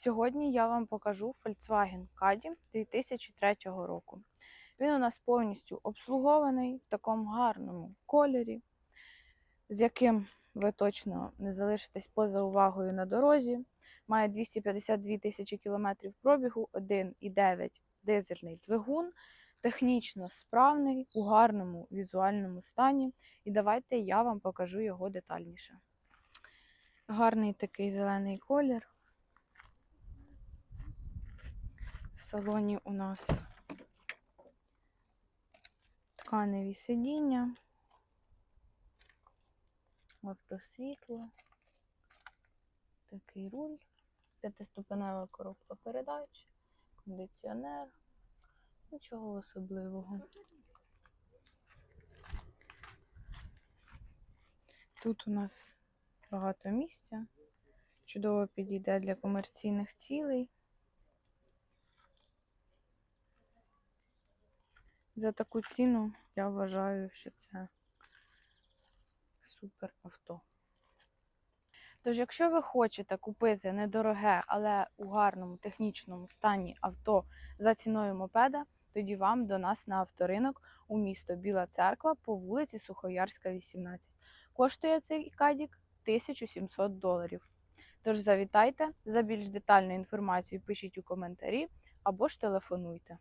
Сьогодні я вам покажу Volkswagen Caddy 2003 року. Він у нас повністю обслугований в такому гарному кольорі, з яким ви точно не залишитесь поза увагою на дорозі. Має 252 тисячі кілометрів пробігу, 1,9 дизельний двигун, технічно справний, у гарному візуальному стані. І давайте я вам покажу його детальніше. Гарний такий зелений колір. В салоні у нас тканеві сидіння, автосвітло, такий руль, п'ятиступенева коробка передач, кондиціонер, нічого особливого. Тут у нас багато місця, чудово підійде для комерційних цілей. За таку ціну я вважаю, що це супер авто. Тож, якщо ви хочете купити недороге, але у гарному технічному стані авто за ціною мопеда, тоді вам до нас на авторинок у місто Біла Церква по вулиці Сухоярська, 18. Коштує цей кадік 1700 доларів. Тож завітайте за більш детальною інформацією пишіть у коментарі або ж телефонуйте.